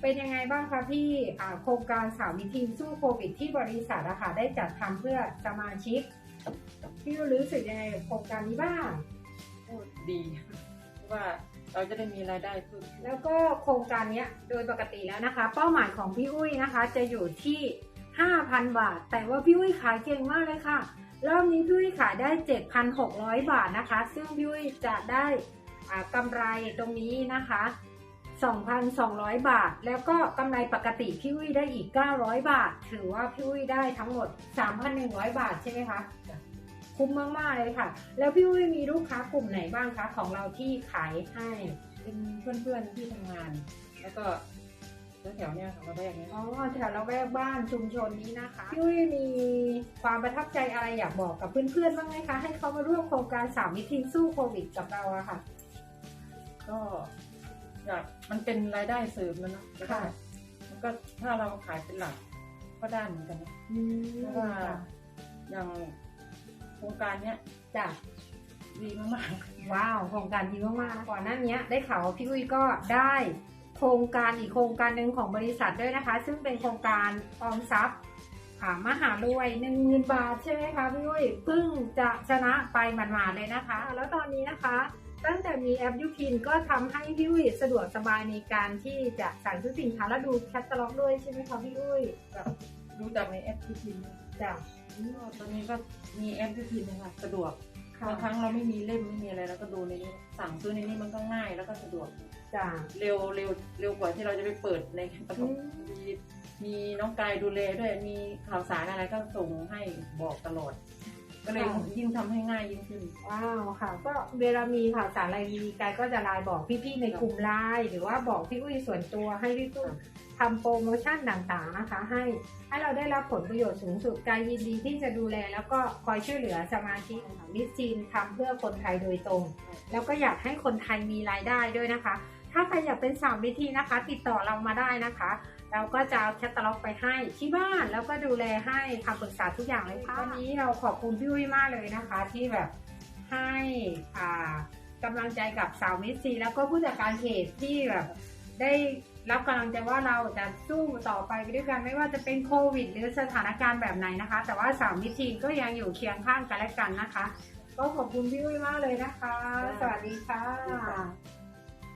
เป็นยังไงบ้างคะพี่อ่าโครงการสามวิธีสู้โควิด ที่บริษัทอะค่ะได้จัดทำเพื่อสมาชิกพี่รู้สึกยังไงกับโครงการนี้บ้างก็ดีเพราะว่าเราจะได้มีรายได้เพิ่มขึ้นแล้วก็โครงการเนี้ยโดยปกติแล้วนะคะ เป้าหมายของพี่อุ้ยนะคะ จะอยู่ที่ 5,000 บาท แต่ว่าพี่อุ้ยขายเก่งมากเลยค่ะรอบนี้พี่อุ้ยขายได้ 7,600 บาทนะคะ ซึ่งพี่อุ้ยจะได้อ่ากำไรตรงนี้นะคะ 2,200 บาท แล้วก็กำไรปกติพี่อุ้ยได้อีก 900 บาท ถือว่าพี่อุ้ยได้ทั้งหมด 3,100 บาทใช่ไหมคะ คุ้มมากๆเลยค่ะ แล้วพี่อุ้ยมีลูกค้ากลุ่มไหนบ้างคะของเราที่ขายให้เป็นเพื่อนๆที่ทำงาน แล้วก็แถวๆเนี้ยค่ะเราแรกเนี้ยอ๋อแถวละแวกบ้านชุมชนนี้นะคะพี่อุ้ยมีความประทับใจอะไรอยากบอกกับเพื่อนๆบ้างไหมคะ ให้เขามาร่วมโครงการสามวิธีสู้โควิดกับเราอะค่ะ ก็ อยากมันเป็นรายได้เสริมนะเนาะแล้วก็ค่ะ มันก็ถ้าเราขายเป็นหลักก็ได้เหมือนกันนะอืมเพราะว่าอย่างโครงการเนี้ยจ้ะดีมากว้าวโครงการดีมากๆก่อนหน้านี้ได้ข่าวว่าพี่อุ้ยก็ได้โครงการอีกโครงการหนึ่งของบริษัทด้วยนะคะ ซึ่งเป็นโครงการออมทรัพย์ค่ะมหารวยหนึ่งหมื่นบาทใช่ไหมคะพี่อุ้ยเพิ่งจะชนะไปหมาดๆเลยนะคะ แล้วตอนนี้นะคะ ตั้งแต่มีแอปยูพินก็ทำให้พี่อุ้ยสะดวกสบายในการที่จะสั่งซื้อสินค้าและดูแคตตาล็อกด้วยใช่ไหมคะพี่อุ้ยๆแบบดูจากในแอปที่พิมพ์จ้ะก็ตอนนี้ก็มีแอปที่พิมพ์นะคะสะดวกค่ะบางครั้งเราไม่มีเล่มไม่มีอะไรแล้วก็ดูในนี้สั่งซื้อในนี้มันก็ง่ายแล้วก็สะดวกจ้ะเร็วเร็วเร็วกว่าที่เราจะไปเปิดในประอืกบมมีมีน้องกายดูแลด้วยมีข่าวสารอะไรก็ส่งให้บอกตลอด ก็เลยยิ่งทำให้ง่ายยิ่งขึ้น ว้าวค่ะ ก็เวลามีข่าวสารอะไรมีกายก็จะไลน์บอกพี่ๆในกลุ่มไลน์หรือว่าบอกพี่อุ้ยส่วนตัวให้พี่อุ้ยทำโปรโมชั่นต่างๆนะคะ ให้ให้เราได้รับผลประโยชน์สูงสุดกายยินดีที่จะดูแล แล้วก็คอยช่วยเหลือสมาชิกลิสจีนทำเพื่อคนไทยโดยตรง แล้วก็อยากให้คนไทยมีรายได้ด้วยนะคะ ถ้าใครอยากเป็นสามวิธีนะคะ ติดต่อเรามาได้นะคะ เราก็จะเอาแคตตาล็อกไปให้ที่บ้านแล้วก็ดูแลให้คำปรึกษาทุกอย่างเลยค่ะวันนี้เราขอบคุณพี่อุ้ยมากเลยนะคะ ที่แบบให้อ่ากำลังใจกับสาวมิสซีแล้วก็ผู้จัดการเขตที่แบบได้รับกำลังใจว่าเราจะสู้ต่อไปไปด้วยกันไม่ว่าจะเป็นโควิด หรือสถานการณ์แบบไหนนะคะ แต่ว่าสาวมิสซีก็ยังอยู่เคียงข้างกันและกันนะคะ ก็ขอบคุณพี่อุ้ยมากเลยนะคะ สวัสดีค่ะ